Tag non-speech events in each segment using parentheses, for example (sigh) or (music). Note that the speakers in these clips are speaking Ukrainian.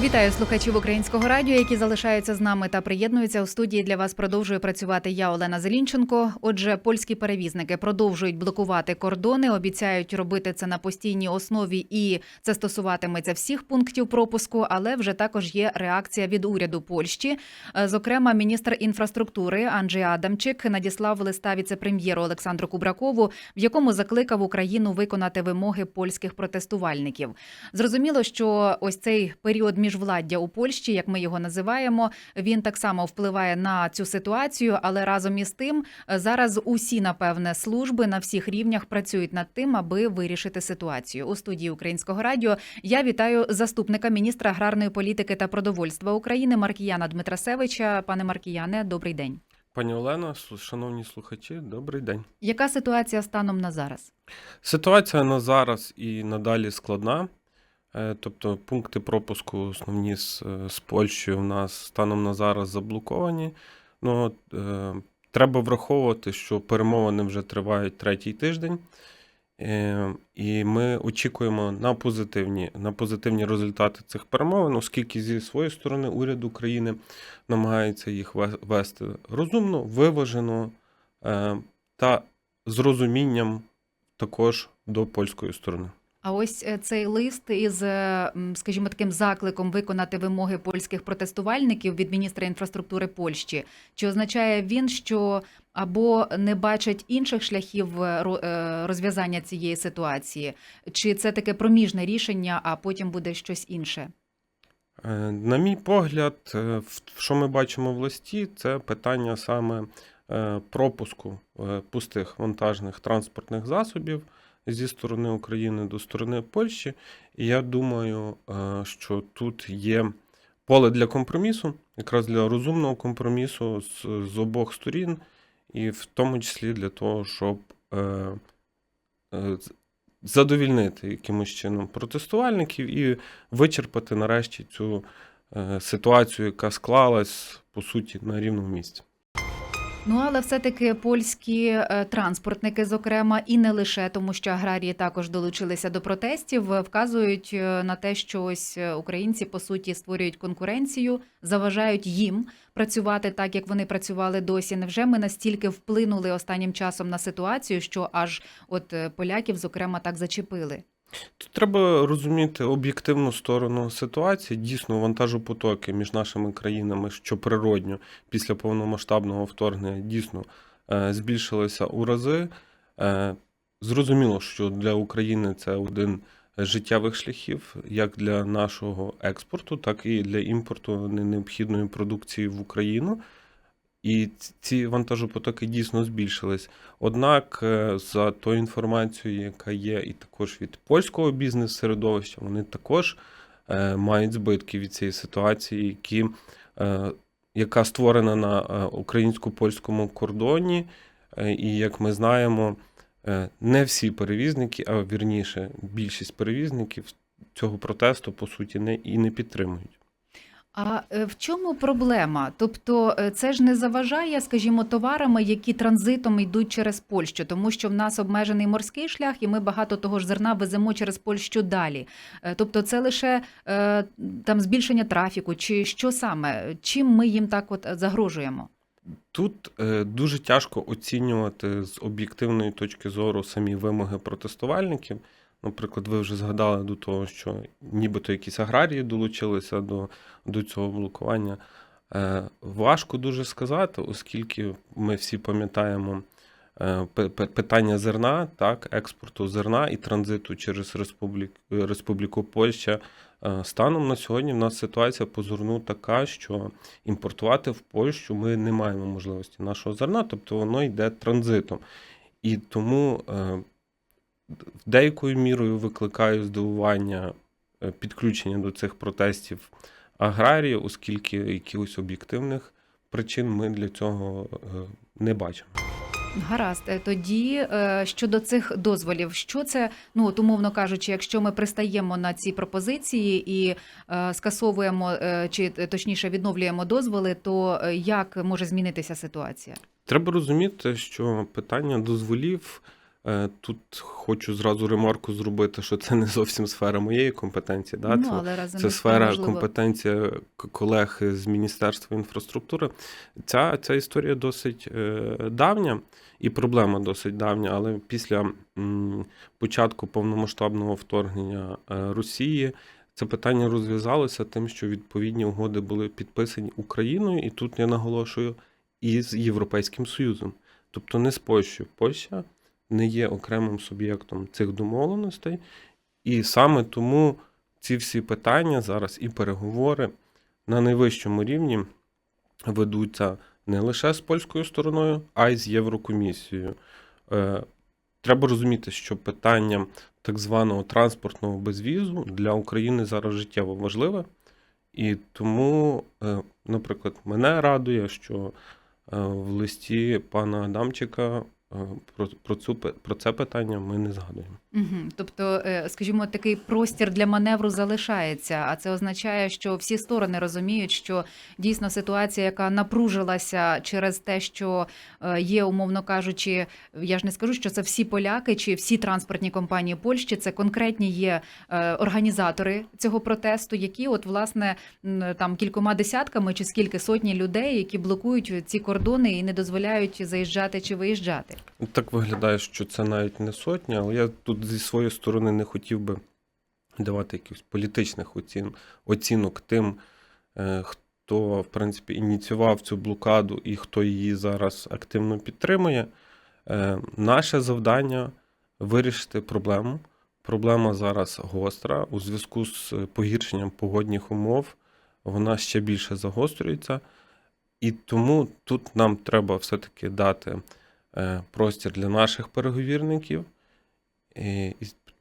Вітаю слухачів українського радіо, які залишаються з нами та приєднуються у студії. Для вас продовжує працювати я, Олена Зелінченко. Отже, польські перевізники продовжують блокувати кордони, обіцяють робити це на постійній основі, і це стосуватиметься всіх пунктів пропуску. Але вже також є реакція від уряду Польщі. Е, Зокрема, міністр інфраструктури Анджей Адамчик надіслав листа віце-прем'єру Олександру Кубракову, в якому закликав Україну виконати вимоги польських протестувальників. Зрозуміло, що ось цей період міжвладдя у Польщі, як ми його називаємо, він так само впливає на цю ситуацію, але разом із тим е, зараз усі, напевне, служби на всіх рівнях працюють над тим, аби вирішити ситуацію. У студії Українського радіо я вітаю заступника міністра аграрної політики та продовольства України Маркіяна Дмитрасевича. Пане Маркіяне, добрий день. Пані Олено, шановні слухачі, добрий день. Яка ситуація станом на зараз? Ситуація на зараз і надалі складна. Е, Тобто пункти пропуску основні з, е, з Польщею в нас станом на зараз заблоковані. Ну, е, треба враховувати, що перемовини вже тривають третій тиждень. Е, І ми очікуємо на позитивні, на позитивні результати цих перемовин, оскільки зі своєї сторони уряд України намагається їх ве- вести розумно, виважено е, та з розумінням також до польської сторони. А ось е, цей лист із, е, скажімо, таким закликом виконати вимоги польських протестувальників від міністра інфраструктури Польщі. Чи означає він, що або не бачать інших шляхів е, ро- розв'язання цієї ситуації, чи це таке проміжне рішення, а потім буде щось інше? На мій погляд, що ми бачимо в листі, це питання саме пропуску пустих вантажних транспортних засобів зі сторони України до сторони Польщі. І я думаю, е, що тут є поле для компромісу, якраз для розумного компромісу з, з обох сторін, і в тому числі для того, щоб е, е, задовільнити якимось чином протестувальників і вичерпати нарешті цю е, ситуацію, яка склалась по суті на рівному місці. Ну але все-таки польські е, транспортники, зокрема, і не лише тому, що аграрії також долучилися до протестів, вказують е, на те, що ось е, українці по суті створюють конкуренцію, заважають їм працювати так, як вони працювали досі. Невже ми настільки вплинули останнім часом на ситуацію, що аж от поляків, зокрема, так зачепили? Тут треба розуміти об'єктивну сторону ситуації. Дійсно, вантажопотоки між нашими країнами, що природньо після повномасштабного вторгнення, дійсно е, збільшилися у рази. Е, Зрозуміло, що для України це один життєвих шляхів, як для нашого експорту, так і для імпорту необхідної продукції в Україну. І ці вантажопотоки дійсно збільшились. Однак, е, за тою інформацією, яка є, і також від польського бізнес-середовища, вони також е, мають збитки від цієї ситуації, які, е, яка створена на українсько-польському кордоні. І як ми знаємо, не всі перевізники, а вірніше, більшість перевізників цього протесту по суті не і не підтримують. А е, в чому проблема? Тобто, е, це ж не заважає, скажімо, товарами, які транзитом йдуть через Польщу, тому що в нас обмежений морський шлях, і ми багато того ж зерна веземо через Польщу далі. Е, Тобто, це лише там збільшення трафіку, чи що саме? Чим ми їм так от загрожуємо? Тут дуже тяжко оцінювати з об'єктивної точки зору самі вимоги протестувальників. Наприклад, ви вже згадали до того, що нібито якісь аграрії долучилися до, до цього блокування. Е, важко дуже сказати, оскільки ми всі пам'ятаємо е, питання зерна, так, експорту зерна і транзиту через Республік, Республіку Польща. Е, Станом на сьогодні в нас ситуація по зерну така, що імпортувати в Польщу ми не маємо можливості нашого зерна, тобто воно йде транзитом. І тому е, деякою мірою викликаю здивування е, підключення до цих протестів аграрії, оскільки якихось об'єктивних причин ми для цього е, не бачимо. Гаразд, Е, тоді щодо цих дозволів, що це, ну от умовно кажучи, якщо ми пристаємо на ці пропозиції і е, скасовуємо чи точніше відновлюємо дозволи, то як може змінитися ситуація? Треба розуміти, що питання дозволів Тут хочу зразу ремарку зробити, що це не зовсім сфера моєї компетенції. Да? ну, це але разом це сфера можливо, компетенція к- колег з Міністерства інфраструктури. Ця, ця історія досить е, давня і проблема досить давня, але після початку повномасштабного вторгнення е, Росії це питання розв'язалося тим, що відповідні угоди були підписані Україною, і тут я наголошую, і з Європейським Союзом. Тобто не з Польщею. Польща не є окремим суб'єктом цих домовленостей, і саме тому ці всі питання зараз і переговори на найвищому рівні ведуться не лише з польською стороною, а й з Єврокомісією. Е, Треба розуміти, що питання так званого транспортного безвізу для України зараз життєво важливе. І тому, е, наприклад, мене радує, що е, в листі пана Адамчика про, про, цю, про це питання ми не згадуємо. Мгм. Тобто, е, скажімо, такий простір для маневру залишається, а це означає, що всі сторони розуміють, що дійсно ситуація, яка напружилася через те, що е, є, умовно кажучи, я ж не скажу, що це всі поляки чи всі транспортні компанії Польщі, це конкретні є е, організатори цього протесту, які, от власне, там кількома десятками чи скільки сотні людей, які блокують ці кордони і не дозволяють заїжджати чи виїжджати. Так виглядає, що це навіть не сотня, але я тут зі своєї сторони не хотів би давати якихось політичних оцін, оцінок тим, е, хто, в принципі, ініціював цю блокаду і хто її зараз активно підтримує. Е, Наше завдання вирішити проблему. Проблема зараз гостра у зв'язку з погіршенням погодних умов. Вона ще більше загострюється. І тому тут нам треба все-таки дати простір для наших переговірників. І,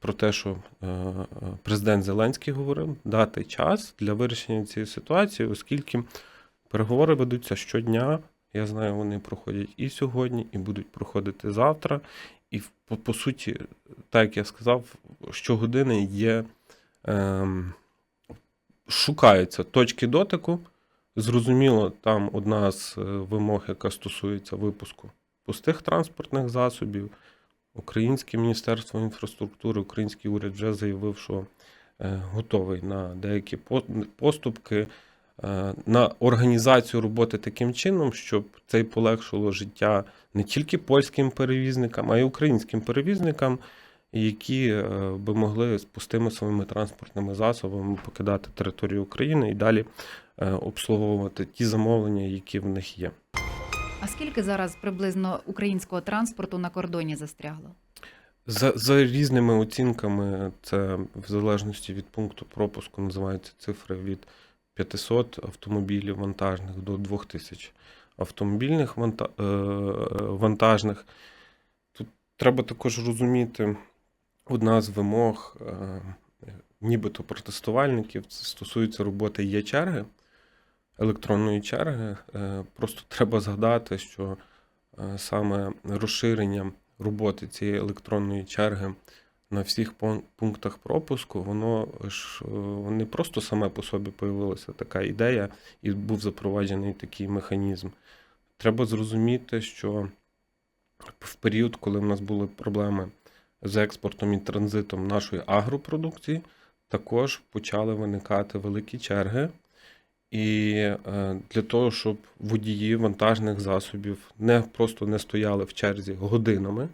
про те, що е, е, президент Зеленський говорив, дати час для вирішення цієї ситуації, оскільки переговори ведуться щодня. Я знаю, вони проходять і сьогодні, і будуть проходити завтра. І по, по суті, так як я сказав, щогодини є, ем, шукаються точки дотику. Зрозуміло, там одна з е, вимог, яка стосується випуску пустих транспортних засобів. Українське Міністерство інфраструктури, український уряд вже заявив, що е, готовий на деякі поступки, е, на організацію роботи таким чином, щоб це й полегшило життя не тільки польським перевізникам, а й українським перевізникам, які е, би могли з пустими своїми транспортними засобами покидати територію України і далі обслуговувати ті замовлення, які в них є. А скільки зараз приблизно українського транспорту на кордоні застрягло? За, за різними оцінками, це в залежності від пункту пропуску називаються цифри від 500 автомобілів вантажних до 2000 автомобільних е, вантажних. Тут треба також розуміти, одна з вимог, е, нібито протестувальників, це стосується роботи є черги, електронної черги. Е, просто (laughs) треба згадати, що е, саме розширення роботи цієї електронної черги на всіх пунктах пропуску, воно ж не просто саме по собі появилася така ідея, і був запроваджений такий механізм. Треба зрозуміти, що в період, коли в нас були проблеми з експортом і транзитом нашої агропродукції, також почали виникати великі черги. І е, для того, щоб водії вантажних засобів не просто не стояли в черзі годинами,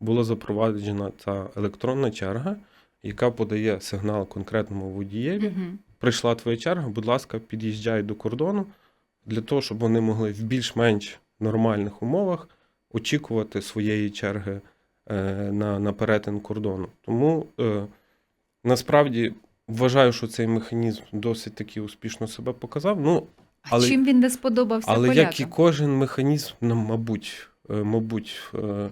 була запроваджена ця електронна черга, яка подає сигнал конкретному водієві. Угу. Прийшла твоя черга, будь ласка, під'їжджай до кордону для того, щоб вони могли в більш-менш нормальних умовах очікувати своєї черги е, на, на перетин кордону. Тому е, насправді вважаю, що цей механізм досить таки успішно себе показав. Ну, А чим він не сподобався але полякам? як і кожен механізм, ну, мабуть, е, мабуть, е,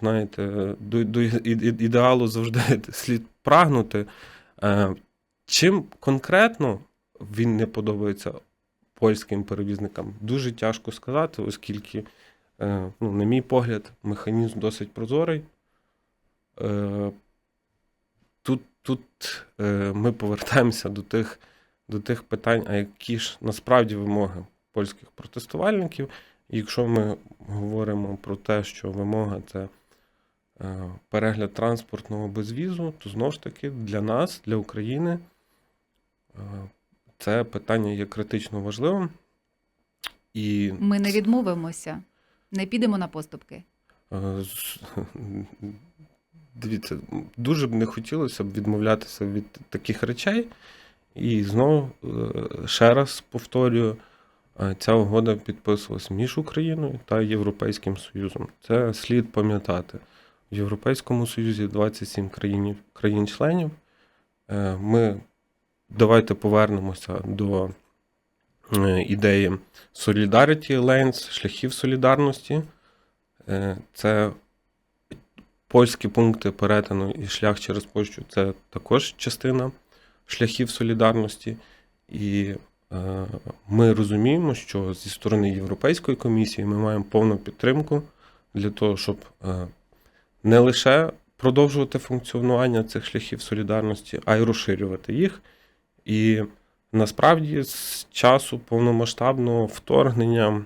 знаєте, до, до ідеалу завжди (laughs) слід прагнути. Е, Чим конкретно він не подобається польським перевізникам, дуже тяжко сказати, оскільки, ну, на мій погляд, механізм досить прозорий. Е, Тут, тут е, ми повертаємося до тих, до тих питань, а які ж насправді вимоги польських протестувальників. І якщо ми говоримо про те, що вимога це е, перегляд транспортного безвізу, то знову ж таки для нас, для України, е, це питання є критично важливим. І Ми не відмовимося, не підемо на поступки. Дивіться, дуже б не хотілося б відмовлятися від таких речей. І знову е, ще раз повторюю, е, ця угода підписувалась між Україною та Європейським Союзом. Це слід пам'ятати. В Європейському Союзі 27 країн, країн-членів. Е, Ми давайте повернемося до ідеї Solidarity Lanes, шляхів солідарності. Це польські пункти перетину і шлях через Польщу це також частина шляхів солідарності. І е, ми розуміємо, що зі сторони Європейської комісії ми маємо повну підтримку для того, щоб е, не лише продовжувати функціонування цих шляхів солідарності, а й розширювати їх. І насправді з часу повномасштабного вторгнення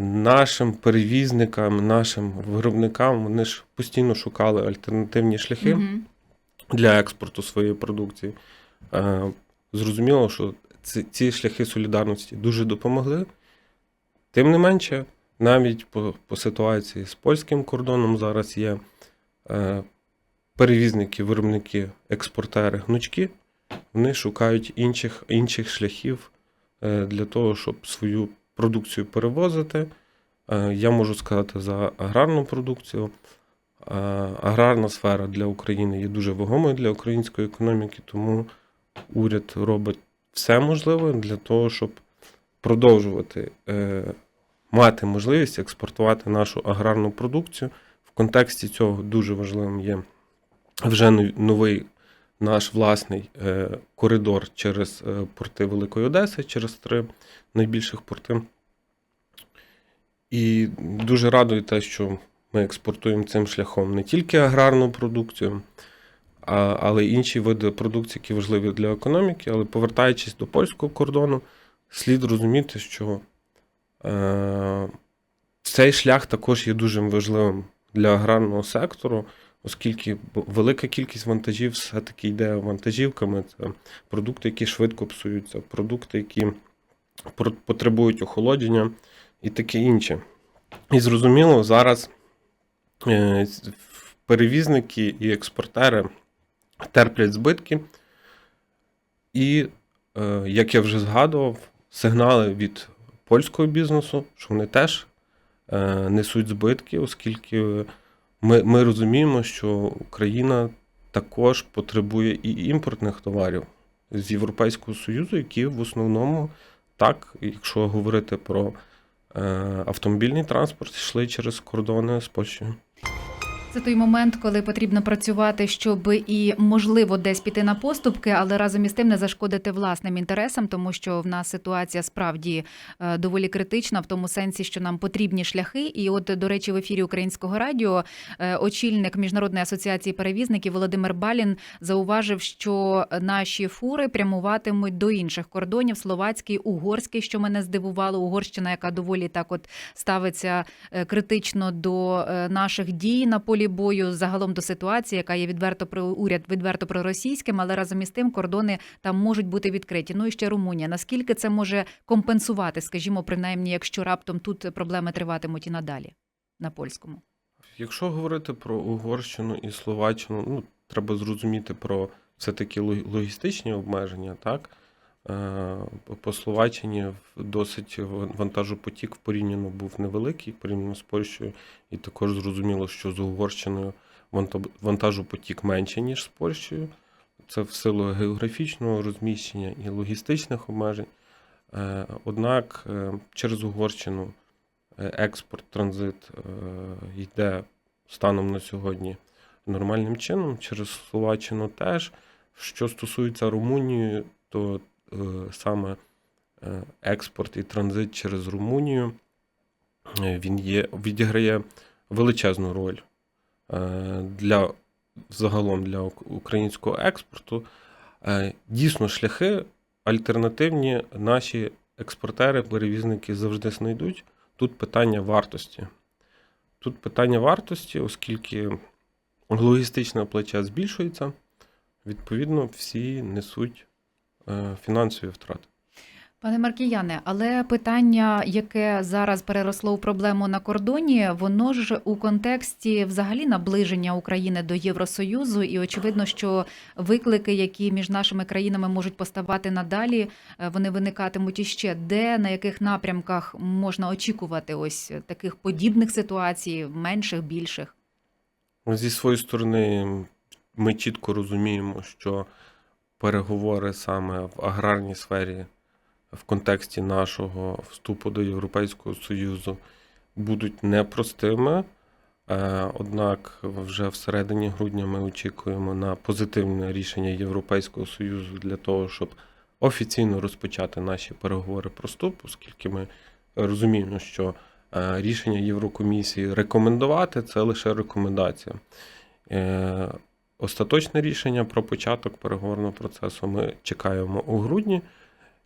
нашим перевізникам, нашим виробникам вони ж постійно шукали альтернативні шляхи Мгм. для експорту своєї продукції. Е, Зрозуміло, що ці, ці шляхи солідарності дуже допомогли. Тим не менше, навіть по, по ситуації з польським кордоном зараз є е, перевізники, виробники, експортери, гнучки. Вони шукають інших, інших шляхів е, для того, щоб свою продукцію перевозити. Е, Я можу сказати за аграрну продукцію. Е, Аграрна сфера для України є дуже вагомою для української економіки, тому уряд робить все можливе для того, щоб продовжувати е, мати можливість експортувати нашу аграрну продукцію. В контексті цього дуже важливим є вже новий наш власний е, коридор через е, порти Великої Одеси, через три найбільших порти. І дуже радує те, що ми експортуємо цим шляхом не тільки аграрну продукцію, але й інші види продукції, які важливі для економіки. Але повертаючись до польського кордону, слід розуміти, що е, цей шлях також є дуже важливим для аграрного сектору, оскільки велика кількість вантажів все-таки йде вантажівками. Це продукти, які швидко псуються, продукти, які потребують охолодження і таке інше. І зрозуміло, зараз е, перевізники і експортери терплять збитки. І, е, як я вже згадував, сигнали від польського бізнесу, що вони теж е, несуть збитки, оскільки ми, ми розуміємо, що Україна також потребує і імпортних товарів з Європейського Союзу, які в основному так, якщо говорити про е, автомобільний транспорт, йшли через кордони з Польщею. Це той момент, коли потрібно працювати, щоб і можливо десь піти на поступки, але разом із тим не зашкодити власним інтересам, тому що в нас ситуація справді е, доволі критична в тому сенсі, що нам потрібні шляхи. І, от, до речі, в ефірі Українського радіо е, очільник міжнародної асоціації перевізників Володимир Балін зауважив, що наші фури прямуватимуть до інших кордонів словацький, угорський, що мене здивувало. Угорщина, яка доволі так от ставиться е, критично до наших дій на полі бою, загалом до ситуації, яка є відверто про уряд, відверто проросійським, але разом із тим кордони там можуть бути відкриті. Ну і ще Румунія. Наскільки це може компенсувати, скажімо, принаймні, якщо раптом тут проблеми триватимуть і надалі на польському? Якщо говорити про Угорщину і Словаччину, ну, треба зрозуміти про все-таки лог- логістичні обмеження, так? Е, по- Словаччині досить ван- вантажопотік порівняно був невеликий, порівняно з Польщею, і також зрозуміло, що з Угорщиною ванта- вантажопотік менше, ніж з Польщею. Це в силу географічного розміщення і логістичних обмежень. Е, Однак е, через Угорщину експорт, транзит йде станом на сьогодні нормальним чином, через Словаччину теж. Що стосується Румунії, то саме е, експорт і транзит через Румунію е, він є, відіграє величезну роль е, для загалом для українського експорту. Е, Дійсно, шляхи альтернативні наші експортери, перевізники завжди знайдуть. Тут питання вартості. тут питання вартості, оскільки логістичне плече збільшується, відповідно, всі несуть е, фінансові втрати. Пане Маркіяне, але питання, яке зараз переросло у проблему на кордоні, воно ж у контексті взагалі наближення України до Євросоюзу, і очевидно, що виклики, які між нашими країнами можуть поставати надалі, е, вони виникатимуть іще. Де на яких напрямках можна очікувати ось таких подібних ситуацій, менших, більших? Зі своєї сторони, ми чітко розуміємо, що переговори саме в аграрній сфері в контексті нашого вступу до Європейського Союзу будуть непростими. Е, Однак вже всередині грудня ми очікуємо на позитивне рішення Європейського Союзу для того, щоб офіційно розпочати наші переговори про вступ, оскільки ми розуміємо, що е, рішення Єврокомісії рекомендувати це лише рекомендація. Остаточне рішення про початок переговорного процесу. Ми чекаємо у грудні,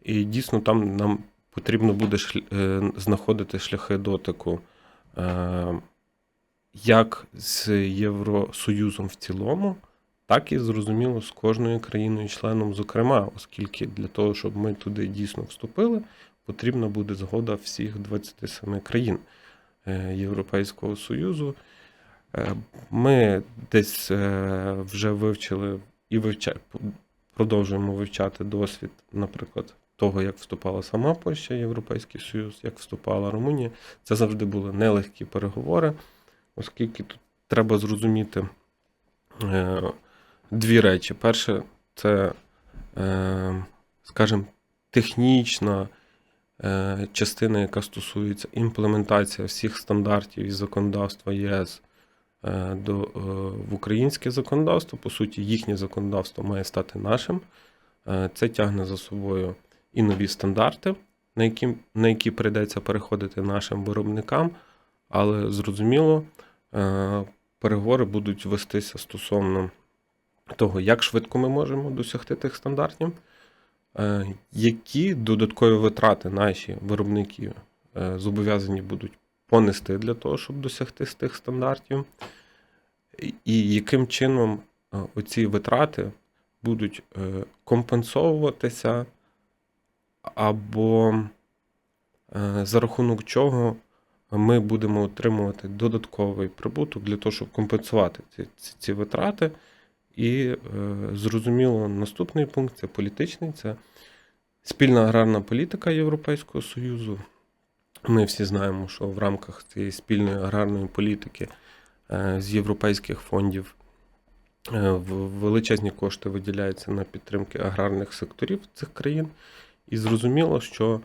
і дійсно там нам потрібно буде е, знаходити шляхи дотику е, як з Євросоюзом в цілому, так і зрозуміло з кожною країною-членом, зокрема, оскільки для того, щоб ми туди дійсно вступили, потрібна буде згода всіх 27 країн е, Європейського Союзу. Е, Ми десь е, вже вивчили і вивча... продовжуємо вивчати досвід, наприклад, того, як вступала сама Польща, Європейський Союз, як вступала Румунія. Це завжди були нелегкі переговори, оскільки тут треба зрозуміти е, дві речі. Перше, це, скажімо, технічна частина, яка стосується імплементації всіх стандартів і законодавства ЄС до, е, в українське законодавство. По суті, їхнє законодавство має стати нашим. Е, Це тягне за собою і нові стандарти, на які, на які прийдеться переходити нашим виробникам, але зрозуміло, е, переговори будуть вестися стосовно того, як швидко ми можемо досягти тих стандартів, е, які додаткові витрати наші виробники е, зобов'язані будуть понести для того, щоб досягти з тих стандартів, і- яким чином е, оці витрати будуть е, компенсовуватися, або е, за рахунок чого ми будемо отримувати додатковий прибуток для того, щоб компенсувати ці, ці, ці витрати. І зрозуміло, наступний пункт це політичний, це спільна аграрна політика Європейського Союзу. Ми всі знаємо, що в рамках цієї спільної аграрної політики з європейських фондів е, величезні кошти виділяються на підтримки аграрних секторів цих країн. І зрозуміло, що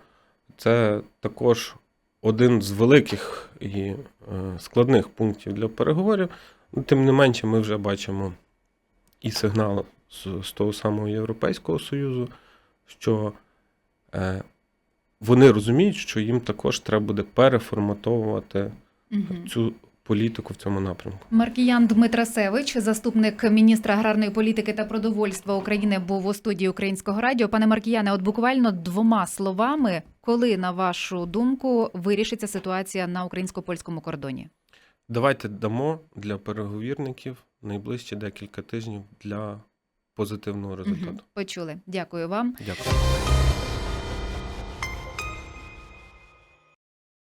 це також один з великих і е, складних пунктів для переговорів. Ну, Тим не менше, ми вже бачимо і сигнал з, з того самого Європейського Союзу, що е, вони розуміють, що їм також треба буде переформатовувати Угу. цю політику в цьому напрямку. Маркіян Дмитрасевич, заступник міністра аграрної політики та продовольства України, був у студії Українського радіо. Пане Маркіяне, от буквально двома словами, коли на вашу думку вирішиться ситуація на українсько-польському кордоні? Давайте дамо для переговірників найближчі декілька тижнів для позитивного результату. Мгм. Почули. Дякую вам. Дякую.